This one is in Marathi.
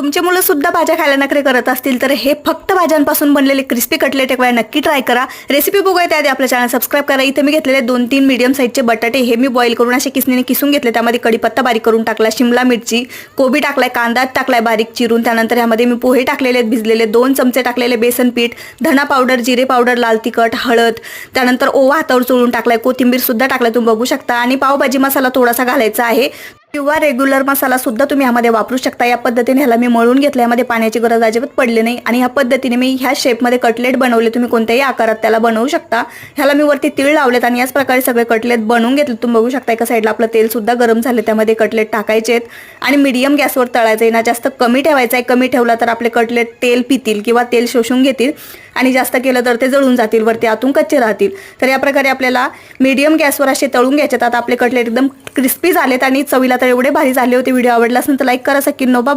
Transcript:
तुमचे मुलं सुद्धा भाज्या खायला नखरे करत असतील तर हे फक्त भाज्यांपासून बनलेले क्रिस्पी कटलेट एक वेळा नक्की ट्राय करा. रेसिपी बघूया त्याआधी आपल्या चॅनल सबस्क्राईब करा. इथे मी घेतलेले दोन तीन मीडियम साईजचे बटाटे हे मी बॉईल करून असे किसनीने किसून घेतले. त्यामध्ये कढीपत्ता बारीक करून टाकला शिमला मिरची कोबी टाकलाय कांदा टाकलाय बारीक चिरून त्यानंतर ह्यामध्ये मी पोहे टाकलेले आहेत भिजलेले दोन चमचे टाकलेले बेसन पीठ धना पावडर जिरे पावडर लाल तिखट हळद त्यानंतर ओवा हातावर चोळून टाकलाय कोथिंबीर सुद्धा टाकलाय तुम्ही बघू शकता. आणि पावभाजी मसाला थोडासा घालायचा आहे. किंवा रेग्युलर मसाला सुद्धा तुम्ही ह्यामध्ये वापरू शकता. या पद्धतीने ह्याला मी मळून घेतलं यामध्ये पाण्याची गरज अजिबात पडली नाही. आणि ह्या पद्धतीने मी ह्या शेपमध्ये कटलेट बनवले. तुम्ही कोणत्याही आकारात त्याला बनवू शकता. ह्याला मी वरती तीळ लावलेत आणि याच प्रकारे सगळे कटलेट बनवून घेतले. तुम्ही बघू शकता एका साईडला आपलं तेल सुद्धा गरम झाले त्यामध्ये कटलेट टाकायचे आहेत. आणि मीडियम गॅसवर तळायचं आहे. ना जास्त कमी ठेवायचं आहे. कमी ठेवला तर आपले कटलेट तेल पितील किंवा तेल शोषून घेतील. आणि जास्त केलं तर ते जळून जातील. वरती आतून कच्चे राहतील. तर या प्रकारे आपल्याला मीडियम गॅसवर असे तळून घ्यायचे आता आपले कटलेट एकदम क्रिस्पी झालेत आणि चवीला तर एवढे भारी झाले होते व्हिडिओ आवडला असेल तर लाईक करा सकिन नो बाय